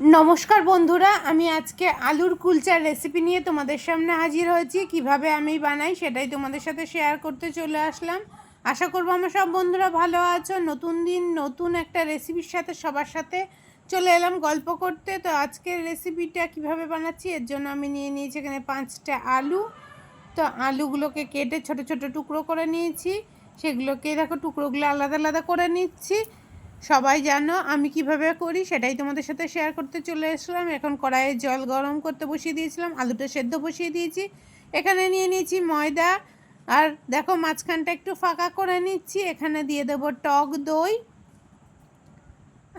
নমস্কার বন্ধুরা, আমি আজকে আলুর কুলচার রেসিপি নিয়ে তোমাদের সামনে হাজির হয়েছি। কীভাবে আমি বানাই সেটাই তোমাদের সাথে শেয়ার করতে চলে আসলাম। আশা করব আমার সব বন্ধুরা ভালো আছো। নতুন দিন, নতুন একটা রেসিপির সাথে সবার সাথে চলে এলাম গল্প করতে। তো আজকের রেসিপিটা কীভাবে বানাচ্ছি, এর জন্য আমি নিয়ে নিয়েছি এখানে পাঁচটা আলু। তো আলুগুলোকে কেটে ছোট ছোট টুকরো করে নিয়েছি। সেগুলোকে দেখো টুকরোগুলো আলাদা আলাদা করে নিচ্ছি। সবাই জানো আমি কীভাবে করি সেটাই তোমাদের সাথে শেয়ার করতে চলে এসলাম এখন কড়াইয়ে জল গরম করতে বসিয়ে দিয়েছিলাম, আলুটা সেদ্ধ বসিয়ে দিয়েছি। এখানে নিয়ে নিয়েছি ময়দা। আর দেখো মাঝখানটা একটু ফাঁকা করে নিচ্ছি, এখানে দিয়ে দেবো টক দই।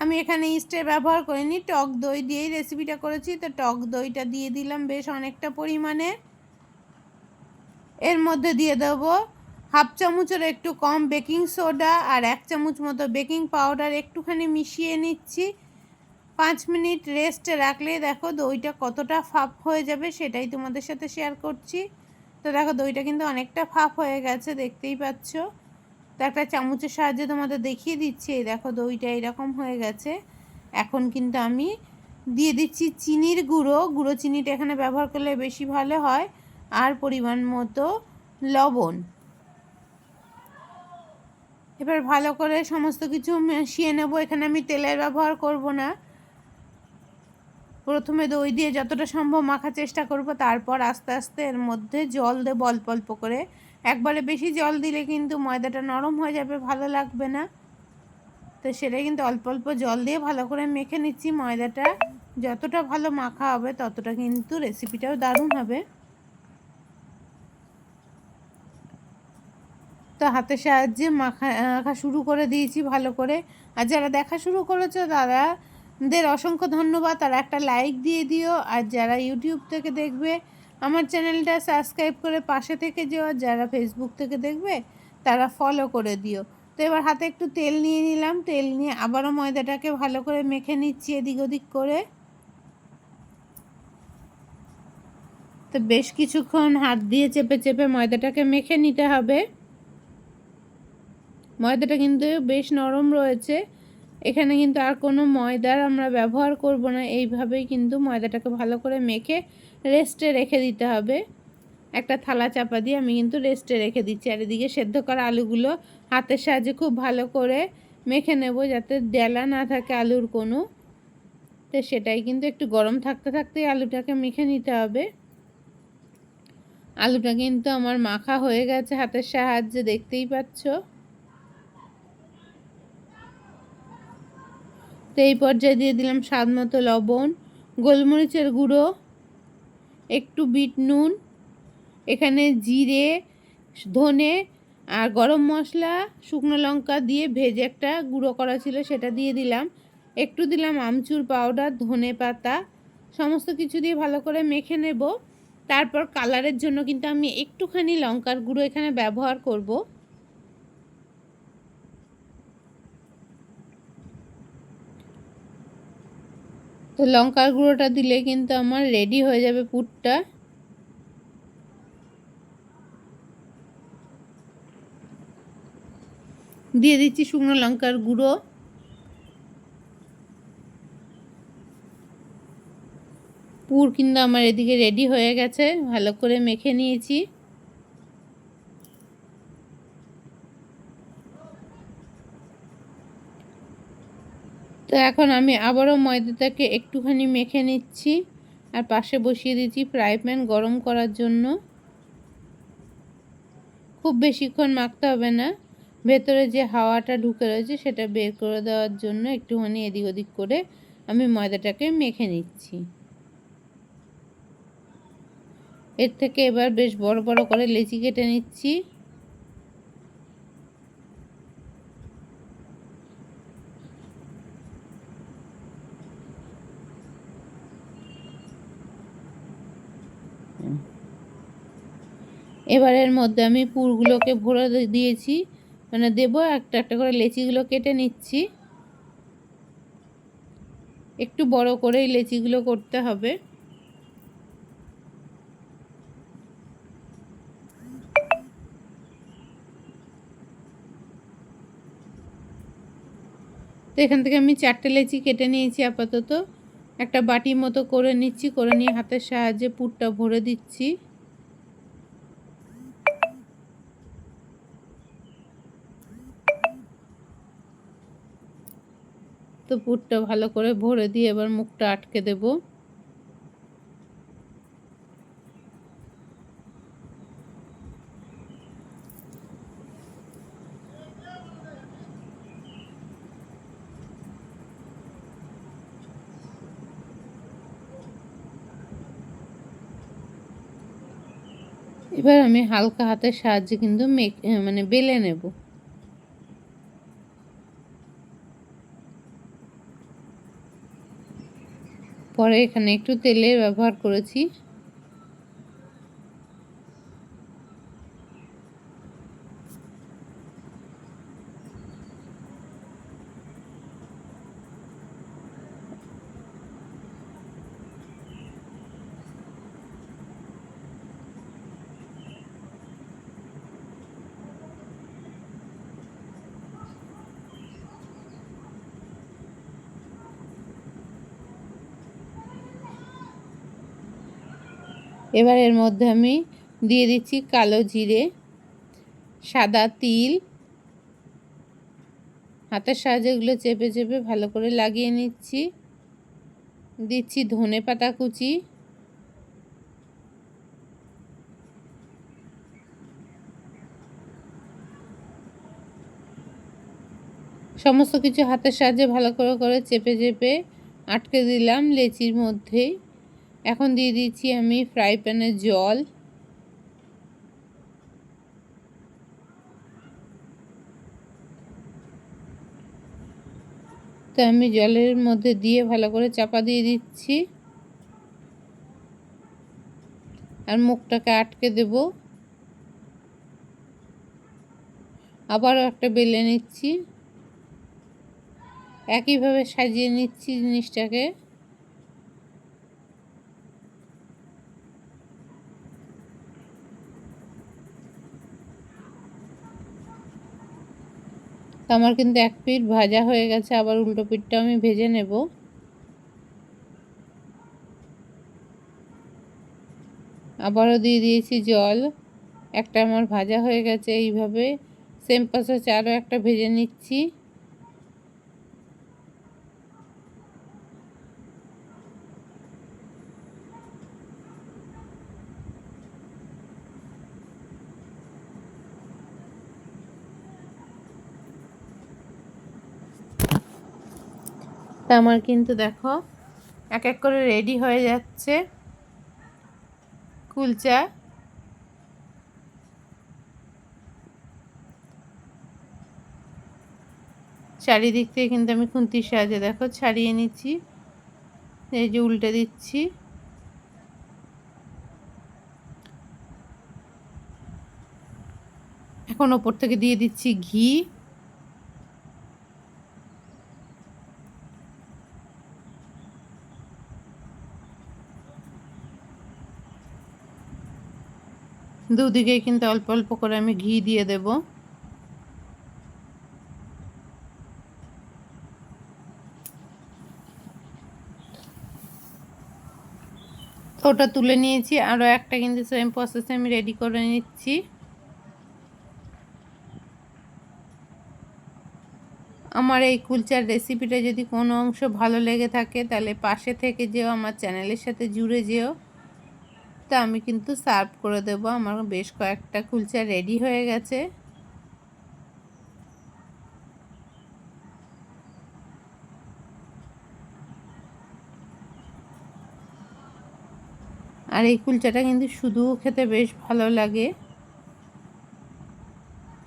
আমি এখানে ইস্টের ব্যবহার করিনি, টক দই দিয়েই রেসিপিটা করেছি, তো টক দইটা দিয়ে দিলাম বেশ অনেকটা পরিমাণে। এর মধ্যে দিয়ে দেবো হাফ চামচের একটু কম বেকিং সোডা আর এক চামচ মতো বেকিং পাউডার একটুখানি মিশিয়ে নিচ্ছি। পাঁচ মিনিট রেস্টে রাখলে দেখো দইটা কতটা ফাপ হয়ে যাবে সেটাই তোমাদের সাথে শেয়ার করছি। তো দেখো দইটা কিন্তু অনেকটা ফাপ হয়ে গেছে, দেখতেই পাচ্ছ। তো একটা চামচের সাহায্যে তোমাদের দেখিয়ে দিচ্ছি, এই দেখো দইটা এরকম হয়ে গেছে। এখন কিন্তু আমি দিয়ে দিচ্ছি চিনির গুঁড়ো। গুঁড়ো চিনিটা এখানে ব্যবহার করলে বেশি ভালো হয়। আর পরিমাণ মতো লবণ। এবার ভালো করে সমস্ত কিছু মিশিয়ে নেব। এখানে আমি তেলের ব্যবহার করব না। প্রথমে দই দিয়ে যতটা সম্ভব মাখার চেষ্টা করব, তারপর আস্তে আস্তে এর মধ্যে জল দেব অল্প অল্প করে। একবারে বেশি জল দিলে কিন্তু ময়দাটা নরম হয়ে যাবে, ভালো লাগবে না। তো সেটাই কিন্তু অল্প অল্প জল দিয়ে ভালো করে মেখে নিচ্ছি। ময়দাটা যতটা ভালো মাখা হবে, ততটা কিন্তু রেসিপিটাও দারুণ হবে। তো হাতের সাহায্যে মাখা মাখা শুরু করে দিয়েছি ভালো করে। আর যারা দেখা শুরু করেছ তারাদের অসংখ্য ধন্যবাদ। তারা একটা লাইক দিয়ে দিও। আর যারা ইউটিউব থেকে দেখবে, আমার চ্যানেলটা সাবস্ক্রাইব করে পাশে থেকে যেও। আর যারা ফেসবুক থেকে দেখবে, তারা ফলো করে দিও। তো এবার হাতে একটু তেল নিয়ে নিলাম। তেল নিয়ে আবারও ময়দাটাকে ভালো করে মেখে নিচ্ছি এদিক ওদিক করে। তো বেশ কিছুক্ষণ হাত দিয়ে চেপে চেপে ময়দাটাকে মেখে নিতে হবে। ময়দাটা কিন্তু বেশ নরম রয়েছে। এখানে কিন্তু আর কোনো ময়দার আমরা ব্যবহার করব না। এইভাবেই কিন্তু ময়দাটাকে ভালো করে মেখে রেস্টে রেখে দিতে হবে। একটা থালা চাপা দিয়ে আমি কিন্তু রেস্টে রেখে দিচ্ছি। আর এদিকে সেদ্ধ করা আলুগুলো হাতের সাহায্যে খুব ভালো করে মেখে নেব যাতে ডেলা না থাকে আলুর কোনো। তো সেটাই কিন্তু একটু গরম থাকতে থাকতেই আলুটাকে মেখে নিতে হবে। আলুটা কিন্তু আমার মাখা হয়ে গেছে হাতের সাহায্যে, দেখতেই পাচ্ছ। তো এই পর্যায়ে দিয়ে দিলাম স্বাদ মতো লবণ, গোলমরিচের গুঁড়ো, একটু বিট নুন, এখানে জিরে, ধনে আর গরম মশলা, শুকনো লঙ্কা দিয়ে ভেজে একটা গুঁড়ো করা ছিল সেটা দিয়ে দিলাম। একটু দিলাম আমচুর পাউডার, ধনে পাতা, সমস্ত কিছু দিয়ে ভালো করে মেখে নেব। তারপর কালারের জন্য কিন্তু আমি একটুখানি লঙ্কার গুঁড়ো এখানে ব্যবহার করব। লঙ্কার গুঁড়োটা দিলে কিন্তু আমার রেডি হয়ে যাবে পুরটা। দিয়ে দিচ্ছি শুকনো লঙ্কার গুঁড়ো। পুর কিন্তু আমার এদিকে রেডি হয়ে গেছে, ভালো করে মেখে নিয়েছি। তো এখন আমি আবারও ময়দাটাকে একটুখানি মেখে নিচ্ছি আর পাশে বসিয়ে দিচ্ছি ফ্রাই প্যান গরম করার জন্য। খুব বেশিক্ষণ মাখতে হবে না। ভেতরে যে হাওয়াটা ঢুকে রয়েছে সেটা বের করে দেওয়ার জন্য একটুখানি এদিক ওদিক করে আমি ময়দাটাকে মেখে নিচ্ছি। এর থেকে এবার বেশ বড় বড় করে লেচি কেটে নিচ্ছি। এবারের মধ্যে আমি পুরগুলোকে ভরে দিয়েছি। মানে দেবো একটা একটা করে লেচিগুলো কেটে নিচ্ছি। একটু বড় করেই লেচিগুলো করতে হবে। তো এখান থেকে আমি চারটে লেচি কেটে নিয়েছি আপাতত। একটা বাটির মতো করে নিচ্ছি, করে নিয়ে হাতের সাহায্যে পুরটা ভরে দিচ্ছি। তো পুরটা ভালো করে ভরে দিয়ে এবার মুখটা আটকে দেবো। এবার আমি হালকা হাতের সাহায্যে কিন্তু মেক মানে বেলে নেব। পরে এখানে একটু তেলের ব্যবহার করেছি। এবার এর মধ্যে আমি দিয়ে দিচ্ছি কালো জিরে, সাদা তিল। হাতের সাহায্যে এগুলো চেপে চেপে ভালো করে লাগিয়ে নিচ্ছি। দিচ্ছি ধনে পাতা কুচি। সমস্ত কিছু হাতের সাহায্যে ভালো করে করে চেপে চেপে আটকে দিলাম লেচির মধ্যেই। এখন দিয়ে দিচ্ছি আমি ফ্রাই প্যানে জল। তো আমি জলের মধ্যে দিয়ে ভালো করে চাপা দিয়ে দিচ্ছি। আর মুখটাকে আটকে দেব। আবারও একটা বেলে নিচ্ছি। একইভাবে সাজিয়ে নিচ্ছি জিনিসটাকে। তো আমার কিন্তু এক পিঠ ভাজা হয়ে গেছে, আবার উল্টো পিঠটা আমি ভেজে নেব। আবারও দিয়ে দিয়েছি জল, একটা আমার ভাজা হয়ে গেছে এইভাবে। সেম পাশে আরও একটা ভেজে নিচ্ছি। আমার কিন্তু দেখো এক এক করে রেডি হয়ে যাচ্ছে। কুলচা। চারিদিক থেকে কিন্তু আমি খুন্তির সাহায্যে দেখো ছাড়িয়ে নিচ্ছি, এই যে উল্টে দিচ্ছি। এখন ওপর থেকে দিয়ে দিচ্ছি ঘি। দুদিকে কিন্তু অল্প অল্প করে আমি ঘি দিয়ে দেব। ওটা তুলে নিয়েছি আরও একটা কিন্তু সেম প্রসেসে আমি রেডি করে নিচ্ছি। আমার এই কুলচার রেসিপিটা যদি কোনো অংশ ভালো লেগে থাকে, তাহলে পাশে থেকে যেও, আমার চ্যানেলের সাথে জুড়ে যেও। তো আমি কিন্তু সার্ভ করে দেব। আমার বেশ কয়েকটা কুলচা রেডি হয়ে গেছে। আর এই কুলচাটা কিন্তু শুধুও খেতে বেশ ভালো লাগে।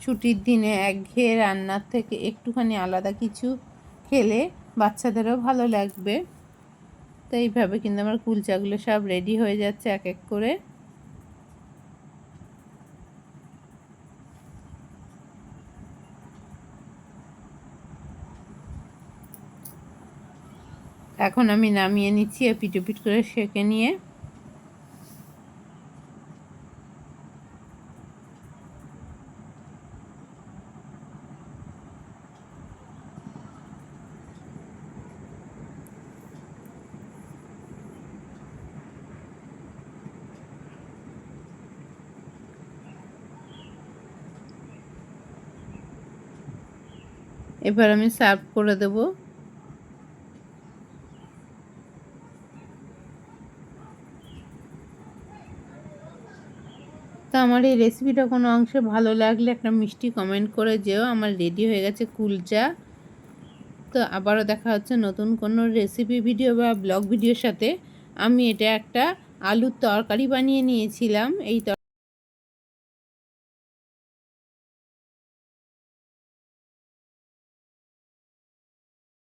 ছুটির দিনে একঘেয়ে রান্নার থেকে একটুখানি আলাদা কিছু খেলে বাচ্চাদেরও ভালো লাগবে। তো এইভাবে কিন্তু আমার কুলচাগুলো সব রেডি হয়ে যাচ্ছে এক এক করে। এখন আমি নামিয়ে নিচ্ছি পিটুপিট করে সেঁকে নিয়ে। এবার আমি সার্ভ করে দেবো। তো আমার এই রেসিপিটা কোনো অংশে ভালো লাগলে একটা মিষ্টি কমেন্ট করে যেও। আমার রেডি হয়ে গেছে কুলচা। তো আবারও দেখা হচ্ছে নতুন কোনো রেসিপি ভিডিও বা ব্লগ ভিডিওর সাথে। আমি এটা একটা আলুর তরকারি বানিয়ে নিয়েছিলাম। এই